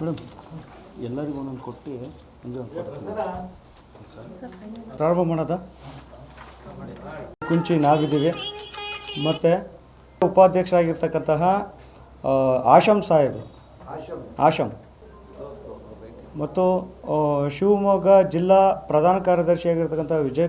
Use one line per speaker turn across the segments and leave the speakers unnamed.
Madam ಎಲ್ಲರಿಗೂ ಒಂದೊಂದು ಕೊಟ್ಟು ಒಂದು. ಪ್ರಾರಂಭ ಮಾಡೋದ? ಕುಂಚಿ ನಾವಿದ್ದೀವಿ. ಮತ್ತು ಉಪಾಧ್ಯಕ್ಷರಾಗಿರ್ತಕ್ಕಂತಹ ಆಶಂ ಸಾಹೇಬ್ ಆಶಂ. ಮತ್ತು ಶಿವಮೊಗ್ಗ ಜಿಲ್ಲಾ ಪ್ರಧಾನ ಕಾರ್ಯದರ್ಶಿಯಾಗಿರ್ತಕ್ಕಂಥ ವಿಜಯ್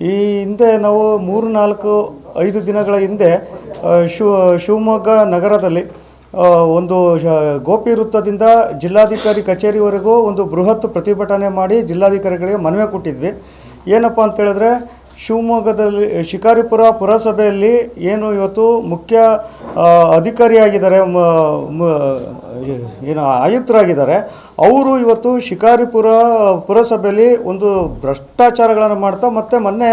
ಈ
ಹಿಂದೆ ನಾವು ಮೂರು ನಾಲ್ಕು ಐದು ದಿನಗಳ ಹಿಂದೆ ಶಿವ ಶಿವಮೊಗ್ಗ ನಗರದಲ್ಲಿ ಒಂದು ಗೋಪಿ ವೃತ್ತದಿಂದ ಜಿಲ್ಲಾಧಿಕಾರಿ ಕಚೇರಿವರೆಗೂ ಒಂದು ಬೃಹತ್ ಪ್ರತಿಭಟನೆ ಮಾಡಿ ಜಿಲ್ಲಾಧಿಕಾರಿಗಳಿಗೆ ಮನವಿ ಕೊಟ್ಟಿದ್ವಿ. ಏನಪ್ಪ ಅಂತೇಳಿದ್ರೆ ಶಿವಮೊಗ್ಗದಲ್ಲಿ, ಶಿಕಾರಿಪುರ ಪುರಸಭೆಯಲ್ಲಿ ಏನು ಇವತ್ತು ಮುಖ್ಯ ಅಧಿಕಾರಿಯಾಗಿದ್ದಾರೆ ಏನು ಆಯುಕ್ತರಾಗಿದ್ದಾರೆ ಅವರು ಇವತ್ತು ಶಿಕಾರಿಪುರ ಪುರಸಭೆಯಲ್ಲಿ ಒಂದು ಭ್ರಷ್ಟಾಚಾರಗಳನ್ನು ಮಾಡ್ತಾ ಮತ್ತು ಮೊನ್ನೆ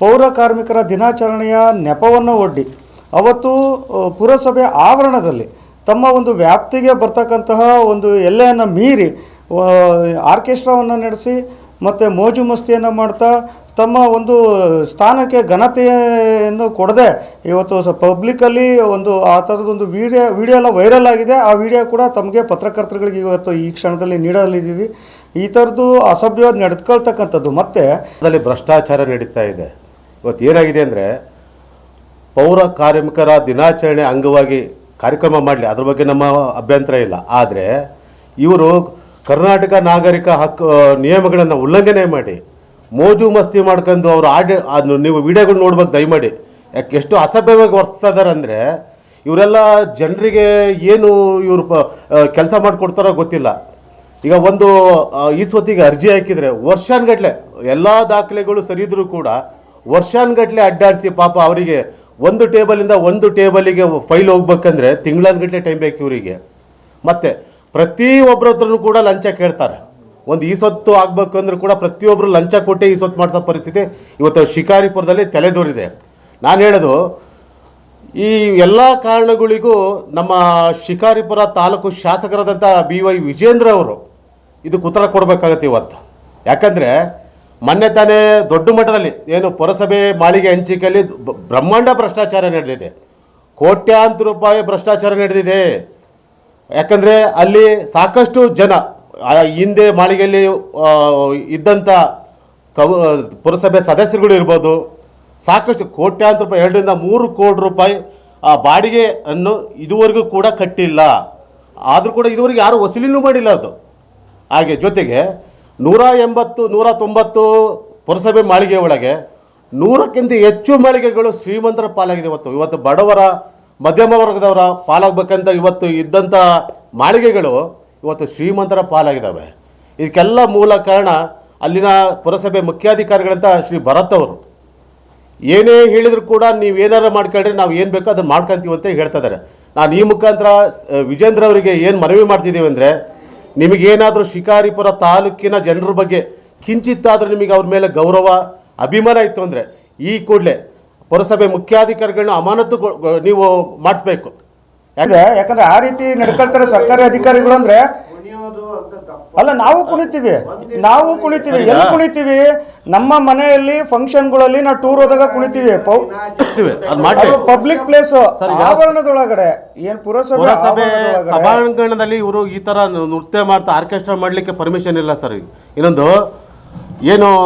ಪೌರ ಕಾರ್ಮಿಕರ ದಿನಾಚರಣೆಯ ನೆಪವನ್ನು ಒಡ್ಡಿ. ಅವತ್ತು ಪುರಸಭೆ ಆವರಣದಲ್ಲಿ ತಮ್ಮ ಒಂದು ವ್ಯಾಪ್ತಿಗೆ ಬರ್ತಕ್ಕಂತಹ ಒಂದು ಎಲ್ಲೆಯನ್ನು ಮೀರಿ ಆರ್ಕೆಸ್ಟ್ರಾವನ್ನು ನಡೆಸಿ ಮತ್ತು ಮೋಜು ಮಸ್ತಿಯನ್ನು ಮಾಡ್ತಾ ತಮ್ಮ ಒಂದು ಸ್ಥಾನಕ್ಕೆ ಘನತೆಯನ್ನು ಕೊಡದೆ ಇವತ್ತು ಸ ಪಬ್ಲಿಕಲ್ಲಿ ಒಂದು ಆ ಥರದೊಂದು ವಿಡಿಯೋ ವೀಡಿಯೋ ಎಲ್ಲ ವೈರಲ್ ಆಗಿದೆ. ಆ ವಿಡಿಯೋ ಕೂಡ ತಮಗೆ ಪತ್ರಕರ್ತರುಗಳಿಗೆ ಇವತ್ತು ಈ ಕ್ಷಣದಲ್ಲಿ ನೀಡಲಿದ್ದೀವಿ. ಈ ಥರದ್ದು ಅಸಭ್ಯವಾಗಿ ನಡೆದುಕೊಳ್ತಕ್ಕಂಥದ್ದು ಮತ್ತೆ
ಅದರಲ್ಲಿ ಭ್ರಷ್ಟಾಚಾರ ನಡೀತಾ ಇದೆ. ಇವತ್ತು ಏನಾಗಿದೆ ಅಂದರೆ ಪೌರ ಕಾರ್ಮಿಕರ ದಿನಾಚರಣೆ ಅಂಗವಾಗಿ ಕಾರ್ಯಕ್ರಮ ಮಾಡಲಿ. ಅದ್ರ ಬಗ್ಗೆ ನಮ್ಮ ಅಭ್ಯಂತರ ಇಲ್ಲ. ಆದರೆ ಇವರು ಕರ್ನಾಟಕ ನಾಗರಿಕ ಹಕ್ಕು ನಿಯಮಗಳನ್ನು ಉಲ್ಲಂಘನೆ ಮಾಡಿ, ಮೋಜು ಮಸ್ತಿ ಮಾಡ್ಕೊಂಡು ಅವ್ರು ಆಡಿ ಅದನ್ನು ನೀವು ವಿಡಿಯೋಗಳು ನೋಡ್ಬೇಕು ದಯಮಾಡಿ. ಯಾಕೆ ಎಷ್ಟು ಅಸಭ್ಯವಾಗಿ ವರ್ತಿಸ್ತಾ ಅಂದರೆ, ಇವರೆಲ್ಲ ಜನರಿಗೆ ಏನು ಇವರು ಕೆಲಸ ಮಾಡಿಕೊಡ್ತಾರೋ ಗೊತ್ತಿಲ್ಲ. ಈಗ ಒಂದು ಈ ಸ್ವತ್ತಿಗೆ ಅರ್ಜಿ ಹಾಕಿದರೆ ವರ್ಷಾನ್ಗಟ್ಲೆ, ಎಲ್ಲ ದಾಖಲೆಗಳು ಸರಿ ಇದ್ರೂ ಕೂಡ ವರ್ಷಾನ್ಗಟ್ಲೆ ಅಡ್ಡಾಡಿಸಿ ಪಾಪ ಅವರಿಗೆ ಒಂದು ಟೇಬಲಿಂದ ಒಂದು ಟೇಬಲಿಗೆ ಫೈಲ್ ಹೋಗ್ಬೇಕಂದ್ರೆ ತಿಂಗಳನ್ಗಟ್ಲೆ ಟೈಮ್ ಬೇಕು ಇವರಿಗೆ ಮತ್ತು ಪ್ರತಿಯೊಬ್ಬರ ಹತ್ರನೂ ಕೂಡ ಲಂಚ ಕೇಳ್ತಾರೆ. ಒಂದು ಈ ಸೊತ್ತು ಆಗಬೇಕು ಅಂದ್ರೆ ಕೂಡ ಪ್ರತಿಯೊಬ್ಬರು ಲಂಚ ಕೊಟ್ಟೆ ಈ ಸೊತ್ತು ಮಾಡಿಸೋ ಪರಿಸ್ಥಿತಿ ಇವತ್ತು ಶಿಕಾರಿಪುರದಲ್ಲಿ ತಲೆದೋರಿದೆ ನಾನು ಹೇಳೋದು, ಈ ಎಲ್ಲ ಕಾರಣಗಳಿಗೂ ನಮ್ಮ ಶಿಕಾರಿಪುರ ತಾಲೂಕು ಶಾಸಕರಾದಂಥ ಬಿ ವೈ ವಿಜೇಂದ್ರ ಅವರು ಇದಕ್ಕೆ ಉತ್ತರ ಕೊಡಬೇಕಾಗತ್ತೆ ಇವತ್ತು. ಯಾಕಂದರೆ ಮೊನ್ನೆ ತಾನೇ ದೊಡ್ಡ ಮಟ್ಟದಲ್ಲಿ ಏನು ಪುರಸಭೆ ಮಾಳಿಗೆ ಹಂಚಿಕೆಯಲ್ಲಿ ಬ್ರಹ್ಮಾಂಡ ಭ್ರಷ್ಟಾಚಾರ ನಡೆದಿದೆ. ಕೋಟ್ಯಾಂತರ ರೂಪಾಯಿ ಭ್ರಷ್ಟಾಚಾರ ನಡೆದಿದೆ. ಯಾಕಂದರೆ ಅಲ್ಲಿ ಸಾಕಷ್ಟು ಜನ ಹಿಂದೆ ಮಾಳಿಗೆಯಲ್ಲಿ ಇದ್ದಂಥ ಕವ ಪುರಸಭೆ ಸದಸ್ಯರುಗಳು ಇರ್ಬೋದು, ಸಾಕಷ್ಟು ಕೋಟ್ಯಾಂತರ ರೂಪಾಯಿ, ಎರಡರಿಂದ ಮೂರು ಕೋಟಿ ರೂಪಾಯಿ, ಆ ಬಾಡಿಗೆ ಅನ್ನು ಇದುವರೆಗೂ ಕೂಡ ಕಟ್ಟಿಲ್ಲ. ಆದರೂ ಕೂಡ ಇದುವರೆಗೆ ಯಾರು ವಸೂಲಿನೂ ಮಾಡಿಲ್ಲ ಅದು. ಹಾಗೆ ಜೊತೆಗೆ ನೂರ ಎಂಬತ್ತು, ನೂರ ತೊಂಬತ್ತು ಪುರಸಭೆ ಮಾಳಿಗೆ ಒಳಗೆ ನೂರಕ್ಕಿಂತ ಹೆಚ್ಚು ಮಾಳಿಗೆಗಳು ಶ್ರೀಮಂತರ ಪಾಲಾಗಿದೆ ಇವತ್ತು. ಇವತ್ತು ಬಡವರ ಮಧ್ಯಮ ವರ್ಗದವರ ಪಾಲಾಗಬೇಕಂತ ಇವತ್ತು ಇದ್ದಂಥ ಮಾಳಿಗೆಗಳು ಇವತ್ತು ಶ್ರೀಮಂತರ ಪಾಲಾಗಿದ್ದಾವೆ. ಇದಕ್ಕೆಲ್ಲ ಮೂಲ ಕಾರಣ ಅಲ್ಲಿನ ಪುರಸಭೆ ಮುಖ್ಯಾಧಿಕಾರಿಗಳಂತ ಶ್ರೀ ಭರತ್ ಅವರು. ಏನೇ ಹೇಳಿದರೂ ಕೂಡ ನೀವು ಏನಾರು ಮಾಡ್ಕೊಳ್ರಿ, ನಾವು ಏನು ಬೇಕೋ ಅದನ್ನು ಮಾಡ್ಕೊಂತೀವಿ ಅಂತ ಹೇಳ್ತಾ ಇದ್ದಾರೆ ನಾನು ಈ ಮುಖಾಂತರ ವಿಜೇಂದ್ರ ಅವರಿಗೆ ಏನು ಮನವಿ ಮಾಡ್ತಿದ್ದೀವಿ ಅಂದರೆ, ನಿಮಗೇನಾದರೂ ಶಿಕಾರಿಪುರ ತಾಲೂಕಿನ ಜನರ ಬಗ್ಗೆ ಕಿಂಚಿತ್ತಾದರೂ ನಿಮಗೆ ಅವ್ರ ಮೇಲೆ ಗೌರವ, ಅಭಿಮಾನ ಇತ್ತು ಅಂದರೆ, ಈ ಕೂಡಲೇ ಪುರಸಭೆ ಮುಖ್ಯಾಧಿಕಾರಿಗಳನ್ನ ಅಮಾನತು ನೀವು ಮಾಡಿಸ್ಬೇಕು.
ಯಾಕಂದ್ರೆ ಯಾಕಂದ್ರೆ ಆ ರೀತಿ ನಡ್ಕೊಳ್ತಾರೆ ಸರ್ಕಾರಿ ಅಧಿಕಾರಿಗಳು ಅಂದ್ರೆ ಅಲ್ಲ ನಾವು ಕುಳಿತೀವಿ ನಾವು ಕುಣಿತೀವಿ. ಎಲ್ಲಿ ಕುಣಿತೀವಿ? ನಮ್ಮ ಮನೆಯಲ್ಲಿ ಫಂಕ್ಷನ್ಗಳಲ್ಲಿ ನಾವು ಟೂರ್ ಹೋದಾಗ ಕುಣಿತೀವಿ. Public place. ಆವರಣದೊಳಗಡೆ. ಏನ್ ಪುರಸಭೆ
ಸಭಾಂಗಣದಲ್ಲಿ ಇವರು ಈ ತರ ನೃತ್ಯ ಮಾಡ್ತಾ ಆರ್ಕೆಸ್ಟ್ರಾ ಮಾಡ್ಲಿಕ್ಕೆ ಪರ್ಮಿಷನ್ ಇಲ್ಲ ಸರ್ ಇನ್ನೊಂದು ಏನು